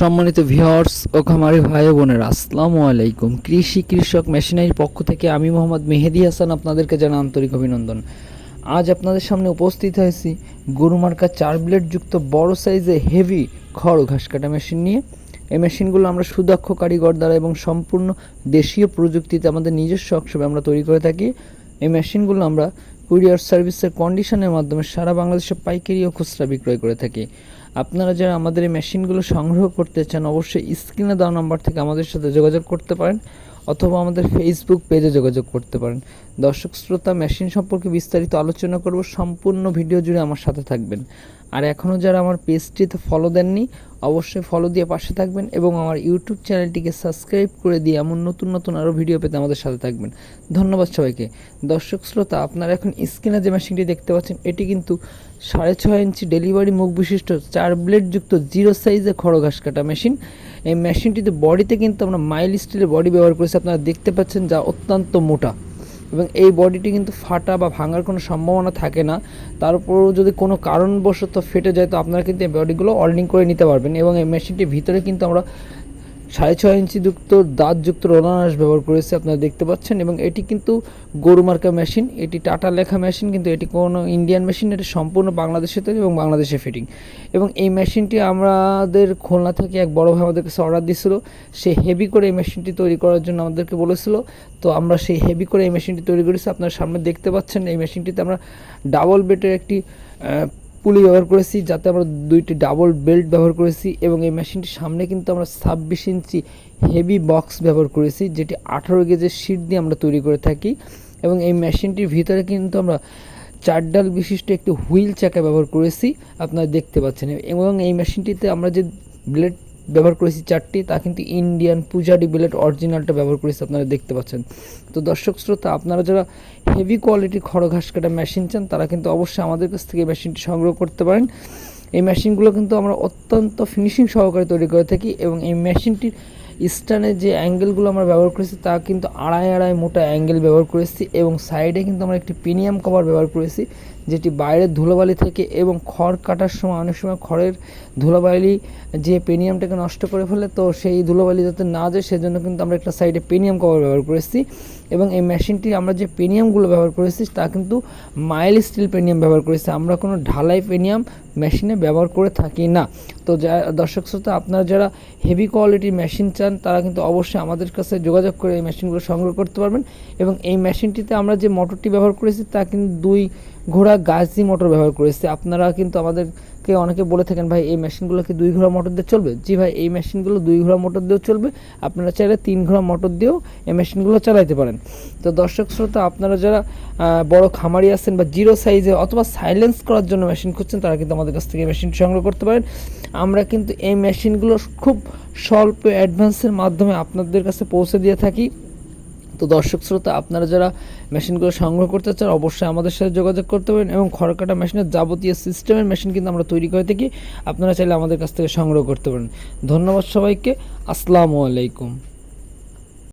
সম্মানিত ভিউয়ার্স, ও খামারি ভাই বোনেরা, আসসালামু আলাইকুম। কৃষি কৃষক মেশিনারির পক্ষ থেকে আমি মোহাম্মদ মেহেদি হাসান আপনাদেরকে জানা আন্তরিক অভিনন্দন। আজ আপনাদের সামনে উপস্থিত হয়েছি গরুমার্কা চার ব্লেড যুক্ত বড় সাইজে হেভি খড় ঘাস কাটা মেশিন নিয়ে। এই মেশিনগুলো আমরা সুদক্ষ কারিগর দ্বারা এবং সম্পূর্ণ দেশীয় প্রযুক্তিতে আমাদের নিজস্ব অক্ষরে আমরা তৈরি করে থাকি। এই মেশিনগুলো আমরা কুরিয়ার সার্ভিসের কন্ডিশনের মাধ্যমে সারা বাংলাদেশে পাইকারি ও খুচরা বিক্রয় করে থাকি। আপনারা যারা আমাদের এই মেশিনগুলো সংগ্রহ করতে চান, অবশ্যই স্ক্রিনে দেওয়া নাম্বার থেকে আমাদের সাথে যোগাযোগ করতে পারেন অথবা আমাদের ফেসবুক পেজে যোগাযোগ করতে পারেন। দর্শক, শ্রোতা, মেশিন সম্পর্কে বিস্তারিত আলোচনা করব। সম্পূর্ণ ভিডিও জুড়ে আমার সাথে থাকবেন। আর এখনও যারা আমার পেজটিতে ফলো দেননি, অবশ্যই ফলো দিয়ে পাশে থাকবেন এবং আমার ইউটিউব চ্যানেলটিকে সাবস্ক্রাইব করে দিয়ে এমন নতুন নতুন আরও ভিডিও পেতে আমাদের সাথে থাকবেন। ধন্যবাদ সবাইকে। দর্শক শ্রোতা, আপনারা এখন স্ক্রিনে যে মেশিনটি দেখতে পাচ্ছেন, এটি কিন্তু সাড়ে ছয় ইঞ্চি ডেলিভারি মুখ বিশিষ্ট চার ব্লেড যুক্ত জিরো সাইজে খড় ঘাস কাটা মেশিন এই মেশিনটিতে বডিতে কিন্তু আমরা মাইল স্টিলের বডি ব্যবহার করেছি, আপনারা দেখতে পাচ্ছেন যা অত্যন্ত মোটা। এবং এই বডিটি কিন্তু ফাটা বা ভাঙার কোনো সম্ভাবনা থাকে না। তার উপরও যদি কোনো কারণবশত ফেটে যায়, তো আপনারা কিন্তু এই বডিগুলো অল্ডিং করে নিতে পারবেন এবং এই মেশিনটির ভিতরে কিন্তু আমরা সাড়ে ছয় ইঞ্চি যুক্ত দাঁতযুক্ত রোলানাস ব্যবহার করেছি, আপনারা দেখতে পাচ্ছেন, এবং এটি কিন্তু গরু মার্কা মেশিন, এটি টাটা লেখা মেশিন, কিন্তু এটি কোনো ইন্ডিয়ান মেশিন, এটি সম্পূর্ণ বাংলাদেশে তৈরি এবং বাংলাদেশে ফিটিং এবং এই মেশিনটি আমাদের খুলনা থেকে এক বড় ভাই আমাদের কাছে অর্ডার দিয়েছিল, সে হেভি করে এই মেশিনটি তৈরি করার জন্য আমাদেরকে বলেছিল। তো আমরা সেই হেভি করে এই মেশিনটি তৈরি করেছি, আপনার সামনে দেখতে পাচ্ছেন, এই মেশিনটিতে আমরা ডাবল বেটের একটি পুলি ব্যবহার করেছি, যাতে আমরা দুইটি ডাবল বেল্ট ব্যবহার করেছি এবং এই মেশিনটির সামনে কিন্তু আমরা ছাব্বিশ ইঞ্চি হেভি বক্স ব্যবহার করেছি, যেটি আঠারো গেজের শিট দিয়ে আমরা তৈরি করে থাকি। এবং এই মেশিনটির ভিতরে কিন্তু আমরা চার ডাল বিশিষ্ট একটি হুইল চাকা ব্যবহার করেছি, আপনারা দেখতে পাচ্ছেন। এবং এই মেশিনটিতে আমরা যে ব্লেড ব্যবহার করেছি চারটি, তা কিন্তু ইন্ডিয়ান পূজারি বিলেট অরিজিনালটা ব্যবহার করেছি, আপনারা দেখতে পাচ্ছেন। তো দর্শক শ্রোতা, আপনারা যারা হেভি কোয়ালিটি খড় ঘাস কাটা মেশিন চান, তারা কিন্তু অবশ্যই আমাদের কাছ থেকে মেশিনটি সংগ্রহ করতে পারেন। এই মেশিনগুলো কিন্তু আমরা অত্যন্ত ফিনিশিং সহকারে তৈরি করে থাকি এবং এই মেশিনটির স্টানের যে অ্যাঙ্গেলগুলো আমরা ব্যবহার করেছি, তা কিন্তু আড়াই আড়াই মোটা অ্যাঙ্গেল ব্যবহার করেছি এবং সাইডে কিন্তু আমরা একটি প্রিমিয়াম কভার ব্যবহার করেছি, যেটি বাইরের ধুলোবালি থেকে এবং খড় কাটার সময়, অনেক সময় খড়ের ধুলোবালি যে পেনিয়ামটাকে নষ্ট করে ফেলে, তো সেই ধুলোবালি যাতে না যায়, সেজন্য কিন্তু আমরা একটা সাইডে পেনিয়াম কভার ব্যবহার করেছি। এবং এই মেশিনটি আমরা যে পেনিয়ামগুলো ব্যবহার করেছি, তা কিন্তু মাইল স্টিল পেনিয়াম ব্যবহার করেছি। আমরা কোনো ঢালাই পেনিয়াম মেশিনে ব্যবহার করে থাকি না। তো যা দর্শক শ্রোতা আপনারা যারা হেভি কোয়ালিটির মেশিন চান তারা কিন্তু অবশ্যই আমাদের কাছে যোগাযোগ করে এই মেশিনগুলো সংগ্রহ করতে পারবেন। এবং এই মেশিনটিতে আমরা যে মোটরটি ব্যবহার করেছি, তা কিন্তু দুই ঘোড়া গাজি মোটর ব্যবহার করেছি। আপনারা কিন্তু আমাদেরকে অনেকে বলে থাকেন, ভাই, এই মেশিনগুলো কি দুই ঘোড়া মোটর দিয়ে চলবে? জি, ভাই, এই মেশিনগুলো দুই ঘোড়া মোটর দিয়েও চলবে। আপনারা চাইলে তিন ঘোড়া মোটর দিয়েও এই মেশিনগুলো চালাইতে পারেন। তো দর্শক শ্রোতা, আপনারা যারা বড় খামারি আছেন বা জিরো সাইজে অথবা সাইলেন্স করার জন্য মেশিন খুঁজছেন, তারা কিন্তু আমাদের কাছ থেকে মেশিন সংগ্রহ করতে পারেন। আমরা কিন্তু এই মেশিনগুলো খুব স্বল্প অ্যাডভান্সের মাধ্যমে আপনাদের কাছে পৌঁছে দিয়ে থাকি। তো দর্শক শ্রোতা, আপনারা যারা মেশিনগুলো সংগ্রহ করতে চান, অবশ্যই আমাদের সাথে যোগাযোগ করতে পারেন এবং খড়কাটা মেশিনের যাবতীয় সিস্টেমের মেশিন কিন্তু আমরা তৈরি করে থাকি। আপনারা চাইলে আমাদের কাছ থেকে সংগ্রহ করতে পারেন। ধন্যবাদ সবাইকে। আসসালামু আলাইকুম।